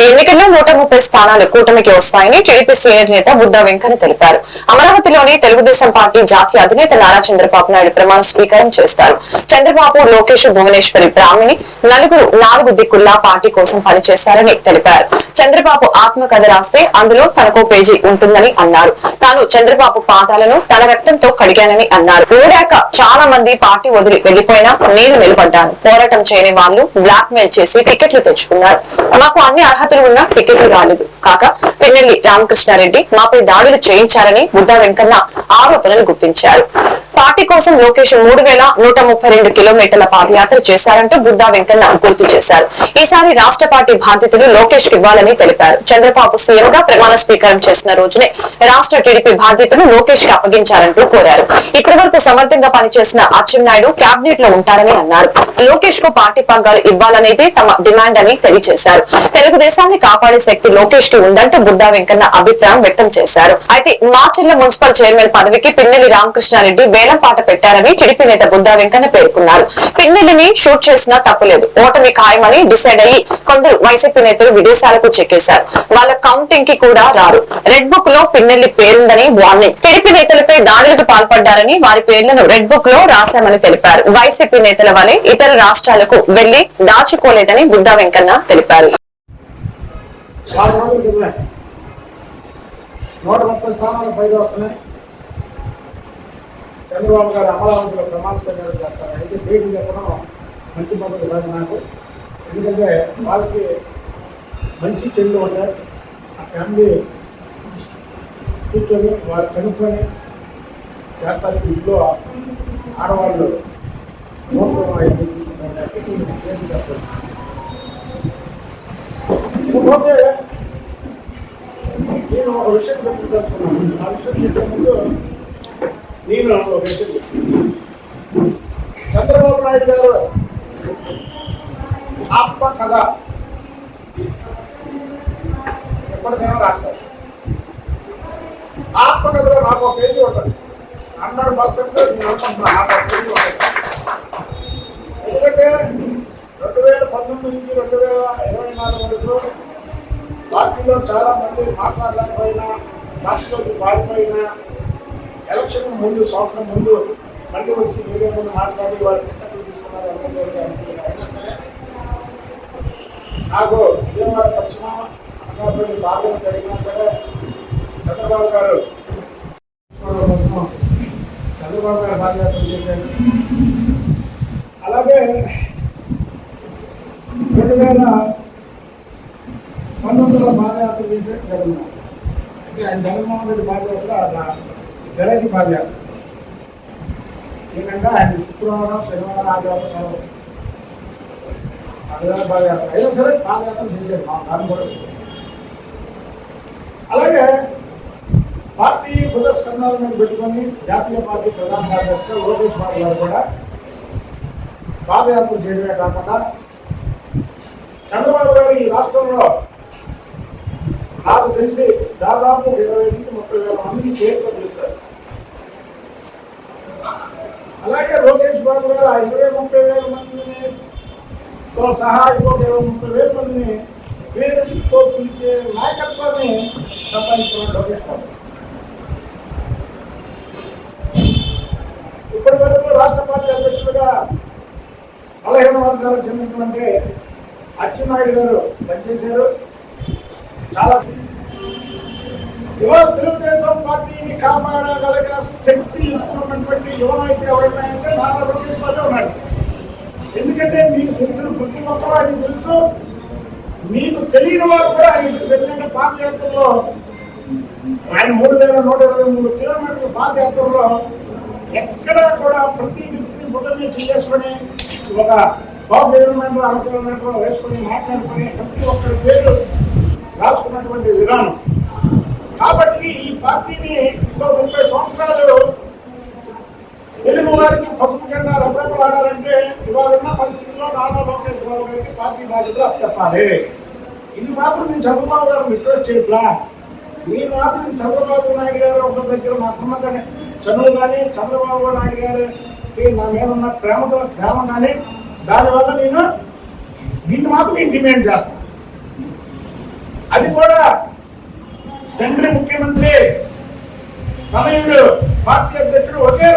ఈ ఎన్నికల్లో నూట ముప్పై స్థానాలు కూటమికి వస్తాయని టీడీపీ సీనియర్ నేత బుద్ధ వెంకన్న తెలిపారు. అమరావతిలోని తెలుగుదేశం పార్టీ జాతీయ అధినేత నారా చంద్రబాబు నాయుడు ప్రమాణ స్వీకారం చేస్తారు. చంద్రబాబు లోకేష్ భువనేశ్వరి బ్రాహ్మణి నలుగురు నాలుగు దిక్కుల్లా పార్టీ కోసం పనిచేశారని తెలిపారు. చంద్రబాబు ఆత్మకథ రాస్తే అందులో తనకో పేజీ ఉంటుందని అన్నారు. తాను చంద్రబాబు పాదాలను తన రక్తంతో కడిగానని అన్నారు. ఊడాక చాలా మంది పార్టీ వదిలి వెళ్ళిపోయినా నేను నిలబడ్డాను. పోరాటం చేయని వాళ్ళు బ్లాక్ మెయిల్ చేసి టికెట్లు తెచ్చుకున్నారు. మాకు అన్ని అర్హతలు ఉన్నా టికెట్లు రాలేదు. కాక పిన్నెల్లి రామకృష్ణారెడ్డి మాపై దాడులు చేయించారని బుద్ధా వెంకన్న ఆరోపణలు గుప్పించారు. పార్టీ కోసం లోకేష్ మూడు వేల నూట ముప్పై రెండు కిలోమీటర్ల పాదయాత్ర చేశారంటూ బుద్దా వెంకన్న గుర్తు చేశారు. ఈసారి రాష్ట్ర పార్టీ బాధ్యతలు లోకేష్ ఇవ్వాలని తెలిపారు. చంద్రబాబు సీఎం గా ప్రమాణ స్వీకారం చేసిన రోజునే రాష్ట్ర టీడీపీ బాధ్యతను లోకేష్కి అప్పగించారంటూ కోరారు. ఇప్పటి వరకు సమర్థంగా పనిచేసిన అచ్చెన్నాయుడు కేబినెట్లో ఉంటారని అన్నారు. లోకేష్కు పార్టీ పగ్గాలు ఇవ్వాలనేది తమ డిమాండ్ అని తెలియజేశారు. తెలుగుదేశాన్ని కాపాడే శక్తి లోకేష్కి ఉందంటూ బుద్దా వెంకన్న అభిప్రాయం వ్యక్తం చేశారు. అయితే మాచిల్ల మున్సిపల్ చైర్మన్ పదవికి పిన్నెల్లి రామకృష్ణారెడ్డి వేరే పాట పెట్టారని టీడీపీ నేత బుద్ధా వెంకన్న పేర్కొన్నారు. పిన్నెల్లిని షూట్ చేసినా తప్పులేదు ఓటమి ఖాయమని డిసైడ్ అయ్యి కొందరు వైసీపీ నేతలు విదేశాలకు చెక్కేశారు. వాళ్ళ కౌంటింగ్కి కూడా రారు. రెడ్ బుక్లో పిన్నెల్లి పేరుందని వార్నింగ్ టీడీపీ నేతలపై దాడులకు పాల్పడ్డారని వారి పేర్లను రెడ్ బుక్లో రాశామని తెలిపారు. వైసీపీ నేతల వలె ఇతర రాష్ట్రాలకు వెళ్ళి దాచుకోలేదని బుద్ధా వెంకన్న తెలిపారు. నూట ముప్పై స్థానాలు పైగా వస్తున్నాయి. చంద్రబాబు గారు అమరావతిలో ప్రమాణ స్వీకారం చేస్తారు. అయితే డేట్లు చెప్పడం మంచి పద్ధతి కాదు నాకు. ఎందుకంటే వాళ్ళకి మంచి చెల్లు ఉంటాయి ఆ ఫ్యామిలీ కూర్చొని వారు కనుక్కొని చేస్తారు ఇంట్లో ఆడవాళ్ళు ఇకపోతే నేను ఒక విషయం చెప్తున్నాను. ఆ విషయం చెప్పే ముందు చంద్రబాబు నాయుడు గారు ఆత్మ కథ ఎప్పటికైనా రాస్తారు. ఆత్మ కథలో నాకు ఒక పేజీ ఉంటుంది. హండ్రెడ్ పర్సెంట్ నేను అనుకుంటున్నా పేజీ ఉంటుంది ఎందుకంటే రెండు వేల పంతొమ్మిది నుంచి రెండు వేల ఇరవై నాలుగు వరకు పార్టీలో చాలా మంది మాట్లాడలేకపోయినా పార్టీలోకి పారిపోయినా ఎలక్షన్ ముందు సంవత్సరం ముందు మళ్ళీ వచ్చి మీడియా ముందు మాట్లాడి వారు టికెట్లు తీసుకున్నారు నాకు విజయవాడ పశ్చిమ అనకాపల్లి బాగా జరిగినా సరే చంద్రబాబు గారు చంద్రబాబు గారు బాధ్యతలు చేశారు అలాగే రెండు వేల పంతొమ్మిదిలో పాదయాత్ర చేసే జగన్మోహన్ అయితే ఆయన జగన్మోహన్ రెడ్డి పాదయాత్ర వెరైటీ పాదయాత్ర ఏంటంటే ఆయన శుక్రవారం శనివారం ఆదివారం సెలవు. ఆదివారం పాదయాత్ర అయినా సరే పాదయాత్ర చేశారు మా దాని కూడా అలాగే పార్టీ పురస్కంధాలను పెట్టుకొని జాతీయ పార్టీ ప్రధాన కార్యదర్శి లోకేష్ బాబు గారు కూడా పాదయాత్ర చేయడమే కాకుండా చంద్రబాబు గారు ఈ రాష్ట్రంలో నాకు తెలిసి దాదాపు ఇరవై నుంచి ముప్పై వేల మందికి చేరుతో పిలుస్తారు అలాగే లోకేష్ బాబు గారు ఆ ఇరవై ముప్పై వేల మందిని తో సహా ఇంకొక ఇరవై ముప్పై వేల మందిని పేరుతో పిలిచే నాయకత్వాన్ని సంపాదించడంలో చేస్తాం. ఇప్పటి వరకు రాష్ట్ర పార్టీ అధ్యక్షులుగా పదిహేను వర్గాలకు చెందినటువంటి అచ్చెన్నాయుడు గారు పనిచేశారు. చాలా యువ తెలుగుదేశం పార్టీని కాపాడగలిగిన శక్తి ఉన్నటువంటి యువ నాయకులు ఎవరైనా అంటే నారా లోకేష్ ఉన్నాడు ఎందుకంటే మీకు తెలిసిన ప్రతి ఒక్కరు తెలుసు. మీకు తెలియని వారు కూడా ఆయన తెలుసు ఎందుకంటే పాదయాత్రలో ఆయన మూడు వేల నూట ఇరవై మూడు కిలోమీటర్ల పాదయాత్రలో ఎక్కడ కూడా ప్రతి వ్యక్తిని బుధమే చేసుకొని ఒక బాబు అర అనుకున్నట్లు వేసుకొని మాట్లాడుకొని ప్రతి ఒక్కరి పేరు రాసుకున్నటువంటి విధానం. కాబట్టి ఈ పార్టీని ఇంకో ముప్పై సంవత్సరాలు తెలుగు వారికి పసుపు జెండా రెప్పలాడాలంటే ఇవాళ ఉన్న పరిస్థితుల్లో నారా లోకేష్ బాబు గారికి పార్టీ బాధ్యతలు చెప్పాలి ఇది మాత్రం నేను చంద్రబాబు గారు రిక్వెస్ట్ చేయట్లా మీరు మాత్రం చంద్రబాబు నాయుడు గారు ఒక దగ్గర మా సంబంధాన్ని చదువు కానీ చంద్రబాబు నాయుడు గారికి నా మీద ఉన్న ప్రేమతో ప్రేమ కానీ దానివల్ల నేను దీన్ని మాత్రం నేను డిమాండ్ చేస్తాను అది కూడా తండ్రి ముఖ్యమంత్రి తనయుడు పార్టీ అధ్యక్షుడు ఒకే